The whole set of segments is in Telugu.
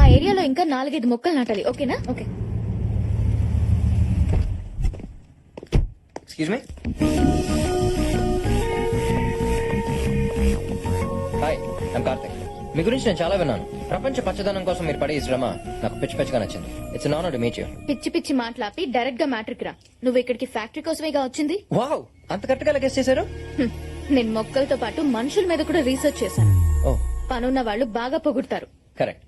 ఆ ఏరియాలో ఇంకా నాలుగైదు మొక్కలు నాటాలి. ఓకేనా? Okay. Excuse me hi I'm Karthik మీ గురించి నేను చాలా విన్నాను. ప్రపంచ పచ్చదనం కోసం మీరు పడే ఈ శ్రమ నాకు పిచ్చి పిచ్చిగా నచ్చింది. It's nice to meet you పిచ్చి పిచ్చి మాట్లాపి డైరెక్ట్గా మ్యాట్రిక్ రా. నువ్వు ఇక్కడికి ఫ్యాక్టరీ కోసమేగా వచ్చింది? వావ్ అంత కరెక్ట్గా లెక్కేస్ చేశారు. నేను మొక్కలతో పాటు మనుషుల మీద కూడా రీసెర్చ్ చేశాను. ఓ పనున్న వాళ్ళు బాగా పొగుడతారు. కరెక్ట్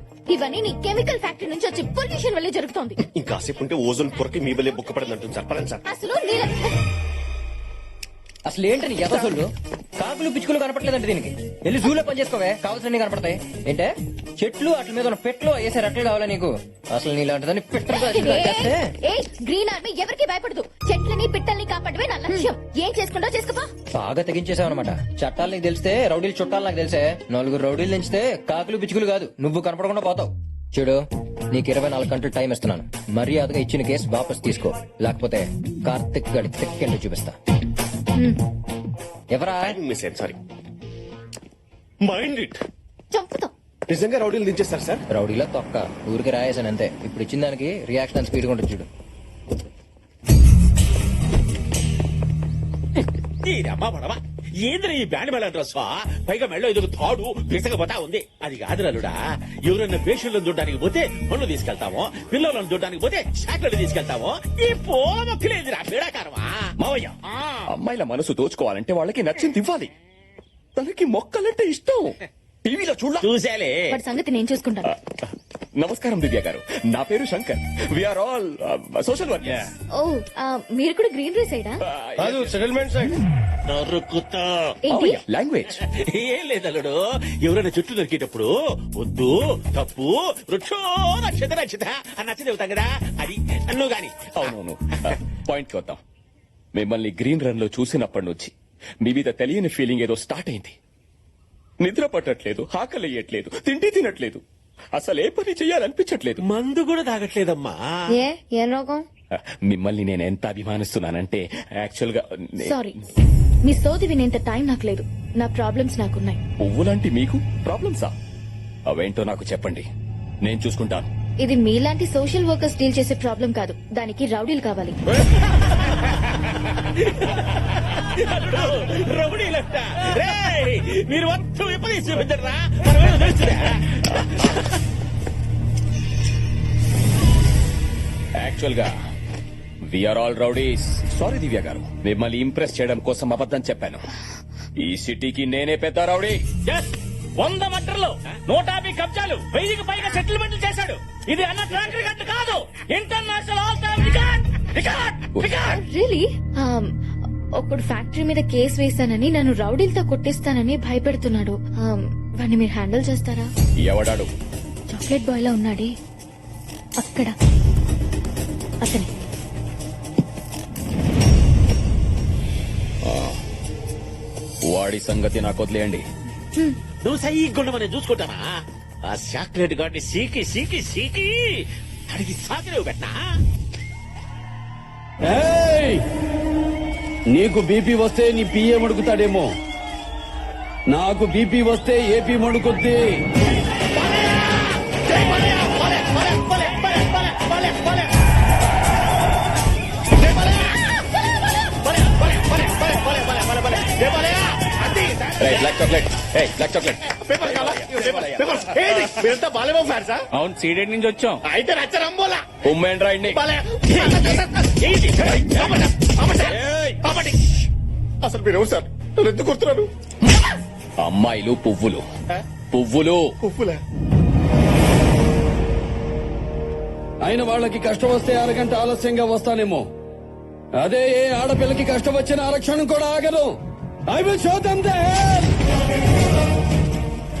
ఇవన్నీ నీ కెమికల్ ఫ్యాక్టరీ నుంచి వచ్చి పొల్యూషన్ వల్లే జరుగుతోంది. ఇంకాసేపు ఉంటే ఓజోన్ పొరకి మీ వల్లే బుక్క పడింది అంటుంది సార్. సార్ అసలు నీళ్ళ అసలు ఏంటని ఎదసొల్లు కాకులు పిచ్చుకలు కనపట్లేదంటే దీనికి. వెళ్ళి జూలో పని చేసుకోవే. కావాల్సినవి కనపడతాయి. ఏంటే? చెట్లు అట్ల మీద ఉన్న పెట్లు వేసే రెట్లు కావాలా నీకు? అసలు నీలాంటిదని చేస్తే? ఏ గ్రీన్ ఆర్మీ ఎవరికి భయపడదు. చెట్లని పిట్టల్ని కాపాడమే నా లక్ష్యం. ఏం చేసుకుంటో చేసుకోపా. బాగా తెగించేసావు అనమాట చట్టాలు నీకు తెలిస్తే రౌడీలు చుట్టాలు నాకు తెలిసే. నలుగురు రౌడీలు తెంచితే కాకులు పిచ్చుకలు కాదు. నువ్వు కనపడకుండా పోతావు. చూడు నీకు ఇరవై నాలుగు గంటలు టైం ఇస్తున్నాను. మర్యాదగా ఇచ్చిన కేసు వాపస్ తీసుకో. లేకపోతే కార్తిక్ గడి తెక్కెండు చూపిస్తా. ఎవరా? మిస్ సారీ మైండ్ ఇట్ చంపుతాం. నిజంగా రౌడీలు దించేస్తారు సార్? రౌడీలో తొక్క. ఊరికి రాయేసాను అంతే. ఇప్పుడు ఇచ్చిన దానికి రియాక్షన్ స్పీడ్ ఉంటుంది చూడు. తీరమ్మా పడవా ఏంద్ర ఈ బ్యాండ్ మేళ డ్రెస్ పైగా మెళ్ళో ఎదుగు తాడు పిసకపోతా ఉంది. అది కాదు నలుడా ఎవరైనా పేషెంట్లను చూడడానికి పోతే పళ్ళు తీసుకెళ్తాము పిల్లలను చూడడానికి పోతే షాట్లను తీసుకెళ్తాము ఈ పూల మొక్కలేదురా పీడాకారమా? మావయ్య. ఆ. అమ్మాయిల మనసు దోచుకోవాలంటే వాళ్ళకి నచ్చింది ఇవ్వాలి. తనకి మొక్కలంటే ఇష్టం. టీవీలో చూడ చూసేలే. వాడి సంగతి నేను చూసుకుంటాను. నమస్కారం దివ్య గారు. నా పేరు Shankar. We are all social worker ఓ ఆ, మీరు కూడా గ్రీన్ రీ సైడా సెటిల్మెంట్ సైడ్. నరుకుతా. లాంగ్వేజ్ ఏం లేదల్లుడు ఎవరైనా చుట్టూ దొరికేటప్పుడు వద్దు తప్పు వృక్షో నక్షత నక్షత అని నచ్చ చెబుతాం కదా. అది నువ్వు గాని. అవునవును. పాయింట్ వద్దాం. మిమ్మల్ని గ్రీన్ రన్లో చూసినప్పటి నుంచి మీ మీద తెలియని ఫీలింగ్ ఏదో స్టార్ట్ అయింది. నిద్ర పట్టట్లేదు ఆకలియట్లేదు తిండి తినట్లేదు. అసలు ఏ పని చేయాలనిపించట్లేదు. మందు కూడా తాగట్లేదమ్మా. ఏ? ఏ రోగం? మిమ్మల్ని నేను ఎంత అభిమానిస్తున్నానంటే యాక్చువల్గా సారీ మీ సోది వినేంత టైం నాకు లేదు. నా ప్రాబ్లమ్స్ నాకున్నాయి. పువ్వులాంటి మీకు ప్రాబ్లమ్సా అవేంటో నాకు చెప్పండి. నేను చూసుకుంటాను. ఇది మీలాంటి సోషల్ వర్కర్స్ డీల్ చేసే ప్రాబ్లం కాదు. దానికి రౌడీలు కావాలి. మీరు మొత్తం విపరీత చూపించరా? మనమేమో తెలుస్తుందా యాక్చువల్గా we are all rowdies sorry Divya గారు మిమ్మల్ని ఇంప్రెస్ చేయడం కోసం అబద్ధం చెప్పాను. ఈ సిటీకి నేనే పెద్ద రౌడీ. ఎస్ వంద మట్టర్లు నూట యాభై కబ్జాలు వెయ్యికి పైగా సెటిల్మెంట్లు చేశాడు. ఇది అన్న ట్రాక్ రికార్డు కాదు. International all time record record record really ఒకడు ఫ్యాక్టరీ మీద కేసు వేశానని నన్ను రౌడీలతో కొట్టిస్తానని భయపెడుతున్నాడు. Um, వాడిని మీరు హ్యాండిల్ చేస్తారా? ఎవడాడు? చాక్లెట్ బాయ్ లా ఉన్నాడే. అక్కడ. అతనే. వాడి సంగతి నాకు వదిలేయండి. నువ్వు సైగుండా మనం చూసుకుంటానా ఆ చాక్లెట్ గాడిని సీకి సీకి సీకి అడిగి సాకిరేవు పెట్టనా ఏయ్! నీకు బీపీ వస్తే నీ పిఏ మడుకుతాడేమో. నాకు బీపీ వస్తే ఏపీ మడుకుద్ది? బ్లాక్ చాక్లెట్ బ్లాక్ చాక్లెట్ మీరంతా బాలేమో ఫ్యాన్ సార్ అవును సీడెడ్ నుంచి వచ్చాం. అయితే రాయండి అసలు మీరు సార్? నన్ను ఎందుకు కొడుతున్నారు? అమ్మాయిలు పువ్వులు. పువ్వులు. పువ్వులా? అయిన వాళ్ళకి కష్టం వస్తే అరగంట ఆలస్యంగా వస్తానేమో. అదే ఏ ఆడపిల్లకి కష్టం వచ్చిన ఆరక్షణం కూడా ఆగదు. I will show them the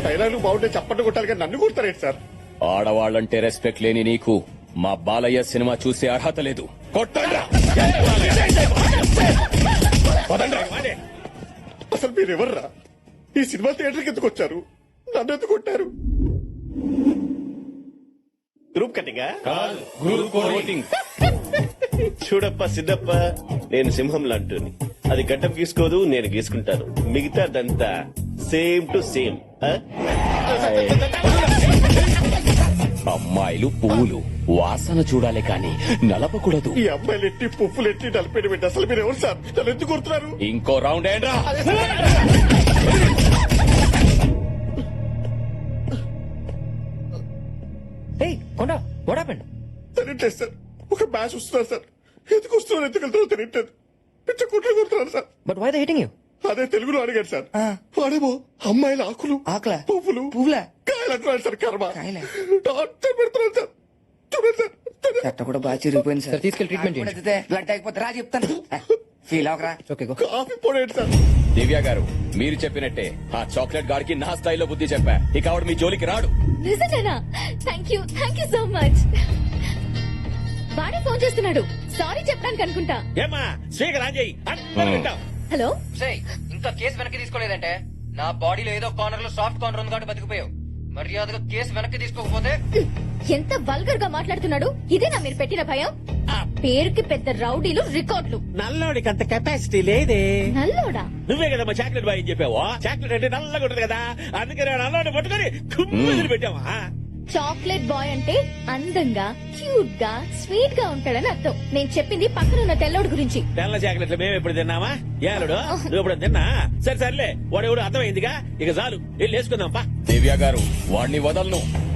డైలాగులు బాగుంటే చప్పట్లు కొట్టాలి కానీ నన్ను కొడతారేంటి సార్? ఆడవాళ్ళంటే రెస్పెక్ట్ లేని నీకు మా బాలయ్య సినిమా చూసే అర్హత లేదు. కొట్టండ్రా. వాడే. అసలు మీరు ఎవర్రా? ఈ సినిమా థియేటర్కి ఎందుకు వచ్చారు? నన్ను ఎందుకు కొట్టారు? గ్రూప్ కటింగా చూడప్ప సిద్ధప్ప నేను సింహం లాంటిని అది గడ్డం గీసుకోదు నేను గీసుకుంటాను. మిగతాదంతా సేమ్ టు సేమ్ అమ్మాయిలు పువ్వులు వాసన చూడాలి కానీ నలపకూడదు. ఈ అమ్మాయిలు ఎట్టి పువ్వులు ఎట్టి నలిపేట పెట్టి అసలు మీరు ఎవరు సార్? నన్ను ఎందుకు కొడుతున్నారు? ఇంకో రౌండ్ ఏంట్రా? ఏయ్ కొండ వాట్ హ్యాపెండ్ తెలియట్లేదు సార్. ఒక మ్యాచ్ వస్తున్నారు సార్. ఎందుకు వస్తున్నారు? ఎందుకు వెళ్తారో తెలియట్లేదు పిచ్చ కుట్లు కొడుతున్నారు sir. But why the hitting you అదే తెలుగులో అడిగాడు సార్. వాడేమో అమ్మాయిల ఆకులు ఆకులా? పువ్వులు పువ్వులా? కాయలు అంటున్నాడు సార్ కర్మ? టార్చర్ పెడుతున్నాడు సార్. చూడండి సార్. చెట్ట కూడా బాగా చిరిగిపోయింది సార్, తీసుకెళ్ళి treatment చేయండి. బ్లడ్ అయిపోతే రా చెప్తాను. ఫీల్ అవకరా? ఓకే కాఫీ పొడేంటి సార్. దివ్య గారు మీరు చెప్పినట్టే ఆ చాక్లెట్ గాడికి నా స్థాయిలో బుద్ధి చెప్పా. ఇక ఆవిడ మీ జోలికి రాడు. నిజంగానా thank you thank you so much వాడే ఫోన్ చేస్తున్నాడు. సారీ చెప్పడానికి అనుకుంటా. ఏమ్మా స్పీకర్ ఆన్ చేయి. అందరూ వింటాం. హలో? ఇంకా కేసు వెనక్కి తీసుకోలేదంటే నా బాడీలో ఏదో కార్నర్లో సాఫ్ట్ కార్నర్ ఉంది కాబట్టి బతికిపోయావు. మర్యాదగా కేసు వెనక్కి తీసుకోకపోతే ఎంత వల్గర్గా మాట్లాడుతున్నాడు? ఇదేనా మీరు పెట్టిన భయం? ఆ. పేరుకి పెద్ద రౌడీలు రికార్డులు. నల్లోడికి అంత కెపాసిటీ లేదే. నల్లోడా? నువ్వే కదమ్మా చాక్లెట్ బాయ్ చెప్పావు. చాక్లెట్ అంటే నల్లగా ఉంటది కదా. అందుకే నేను నల్లోడి పట్టుకొని కుమ్మిదిని పెట్టావా చాక్లెట్ బాయ్ అంటే అందంగా క్యూట్గా స్వీట్గా ఉంటాడని అర్థం. నేను చెప్పింది పక్కన ఉన్న తెల్లోడు గురించి. తెల్ల చాక్లెట్లు మేము ఎప్పుడు తిన్నామా? ఏలుడు నువ్వు ఎప్పుడు తిన్నా? సరే సర్లే. వాడు ఎవడు? అర్థమైందిగా? ఇక చాలు. వెళ్ళి వేసుకుందాం పా. దివ్య గారు వాడిని వదలను.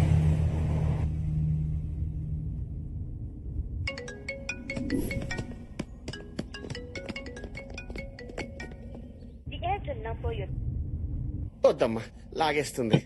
వద్దమ్మా లాగేస్తుంది.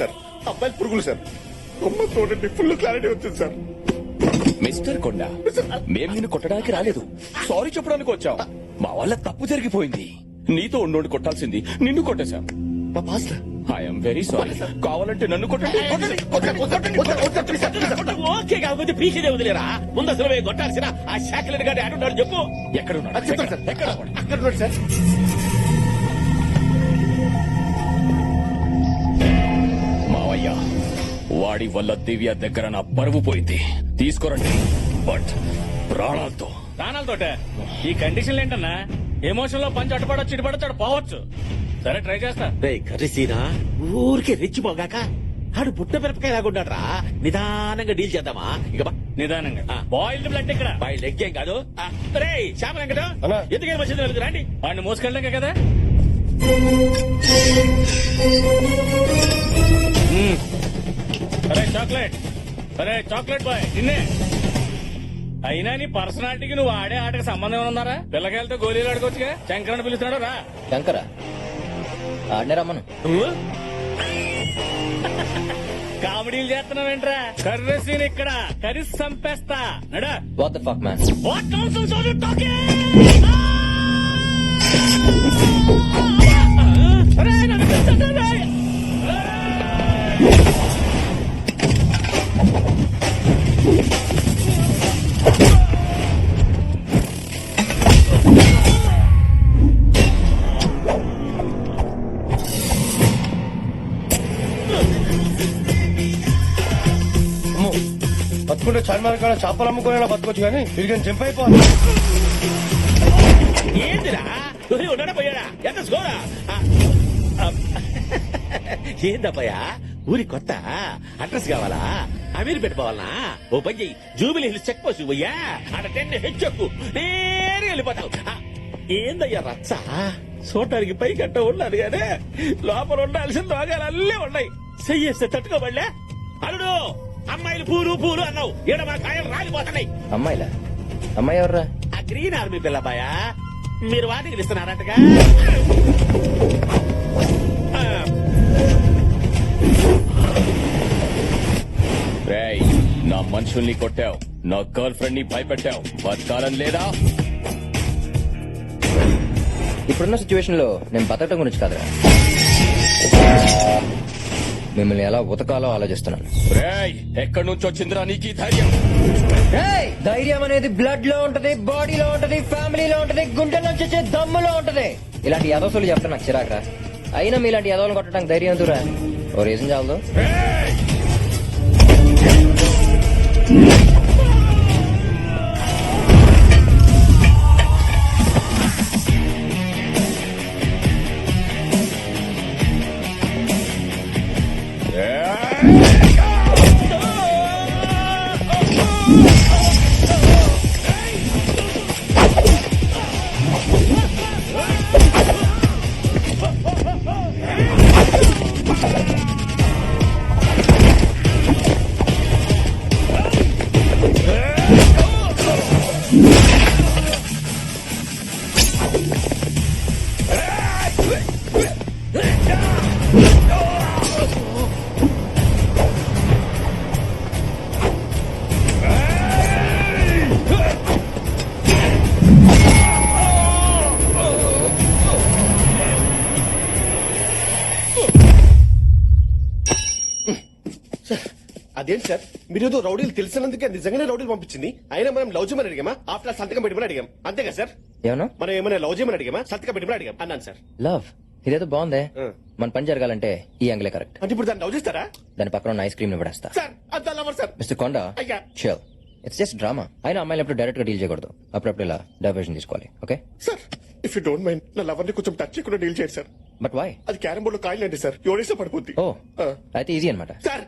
సార్. అమ్మాయిలు పురుగులు సార్. చూడండి ఫుల్ క్లారిటీ వచ్చింది సార్. మిస్టర్ కొండ మేం నిన్ను కొట్టడానికి రాలేదు. సారీ చెప్పడానికి వచ్చాం. మా వల్ల తప్పు జరిగిపోయింది. నీతో ఉండి కొట్టాల్సింది నిన్ను కొట్టేశాం. మా పాస్ ఐఎమ్ వెరీ సారీ. కావాలంటే నన్ను కొట్టండి. కొట్టండి. ఓకే కాకపోతే పీకేదే వదిలేరా? ముందు అసలు మేము కొట్టాల్సిన ఆ చాక్లెట్ గారి ఆడున్నాడు చెప్పు. ఎక్కడ ఉన్నాడు? ఎక్కడ? ఉన్నాడు సార్. మావయ్య వాడి వల్ల దివ్య దగ్గర నా పరువు పోయింది. తీసుకోరండి. బట్ ప్రాణాలతో. ప్రాణాలతోట? ఈ కండిషన్లు ఏంటన్నా? ఎమోషన్లో పంచి అటుపడొచ్చు ఇటుపడొచ్చు పోవచ్చు. సరే ట్రై చేస్తా. రే కర్రీసీనా? ఊరికే రెచ్చిపోగాక ఆడు పుట్ట మిరపకాయ లాగుంటాడు రా నిదానంగా డీల్ చేద్దామా? ఇక బా నిదానంగా. ఆ. బాయిల్డ్ బ్లడ్ ఇక్కడ. బై లెగ్ ఏం కాదు? రే శ్యామ వెంకటం. ఎందుకని మంచిది రండి? వాడిని మోసుకెళ్ళాక కదా. అరే చాక్లెట్. అరే చాక్లెట్ బాయ్ నిన్నే. అయినా నీ పర్సనాలిటీకి నువ్వు ఆడే ఆటకి సంబంధం ఉన్నారా పిల్లకాయలతో గోళీలు ఆడుకోవచ్చుగా? శంకరని పిలుస్తున్నాడు? రా. శంకరా? ఆడనే రమ్మను. కామెడీలు చేస్తున్నావేంట్రా? కర్రీ సీన్ ఇక్కడ. కర్రీ సంపేస్తా Nada. What the fuck man what you talking. బతుకుంటే చార్మార్ కాడ చేపలు అమ్ముకునేలా బతుకోవచ్చు కానీ తిరిగి జంప్ అయిపోవాలి ఏందిరా? పోయాడా? ఎంత స్కోరా ఏందబ్బయ్యా? ఊరి కొత్త? అడ్రస్ కావాలా? అమీర్ పెట్టుకోవాలనా ఓ పని చెయ్యి. జూబిలీ హిల్స్ చెక్ పోసి పోయ్యా. అక్కడ టెన్ హెచ్చొక్కు నేరుగా వెళ్ళిపోతావు. ఏందయ్యా రచ్చ? చూడటానికి పై గట్ట ఉన్నది కానీ లోపల ఉండాల్సిన రోగాలు అల్లే ఉన్నాయి. చెయ్యేస్తే తట్టుకోబడలే? అల్లుడు అమ్మాయిలు పూలు పూలు అన్నావు. ఈడ మా కాయలు రాలిపోతున్నాయి. అమ్మాయిలా? అమ్మాయి ఎవర్రా? ఆ గ్రీన్ ఆర్మీ పిల్లబాయా. మీరు వాటికి ఇస్తున్నారటగా రేయ్ నా మనుషుల్ని కొట్టావు. నా గర్ల్ ఫ్రెండ్ని భయపెట్టావు. బతకాలని లేదా? ఇప్పుడున్న సిచ్యువేషన్లో నేను బతకడం గురించి కాదురా. మిమ్మల్ని ఎలా ఉతకాలో ఆలోచిస్తున్నాను. రేయ్ ఎక్కడి నుంచి వచ్చిందిరా నీకు ఈ ధైర్యం? ఏయ్! ధైర్యం అనేది బ్లడ్లో ఉంటది బాడీలో ఉంటది ఫ్యామిలీలో ఉంటది గుండెల్లో వచ్చే దమ్ములో ఉంటది. ఇలాంటి యదోసులు చెప్తే నాకు చిరాకరా. అయినా మీలాంటి యదోలు కొట్టడానికి ధైర్యం ఎందుకురా? ఓ రీజన్ చాలదు. అదేంటి సార్? మీరు ఏదో రౌడీలు తెలిసినందుకే నిజంగానే రౌడీలు పంపించింది. అయినా మనం లవ్ చేయమని అడిగామా? ఆఫ్టర్ సంతకం పెట్టమని అడిగాం. అంతేగా సార్? ఏమన్నా మనం ఏమైనా లవ్ చేయమని అడిగామా? సంతకం పెట్టమని అడిగాం. అన్నాను సార్. లవ్? ఇదేదో బాగుందే. మన పని జరగాలంటే ఈ యాంగిలే కరెక్ట్. అంటే ఇప్పుడు దాన్ని లవ్ చేస్తారా? దాని పక్కన ఉన్న ఐస్ క్రీమ్ని పడేస్తా సార్ అంత లవర్ సార్. మిస్టర్ కొండ అయ్యా. షూర్ ఇట్స్ జస్ట్ డ్రామా అయినా అమ్మాయిలు ఎప్పుడు డైరెక్ట్గా డీల్ చేయకూడదు. అప్పుడప్పుడు ఇలా డైవర్షన్ తీసుకోవాలి. Okay sir if you don't mind నా లవర్ని కొంచెం టచ్ చేయకుండా డీల్ చేయండి సార్. బట్ వై అది క్యారం బోర్డ్లో కాయలు అంటే సార్. ఎవడేస్తే పడిపోద్ది. ఓ. అయితే ఈజీ అనమాట సార్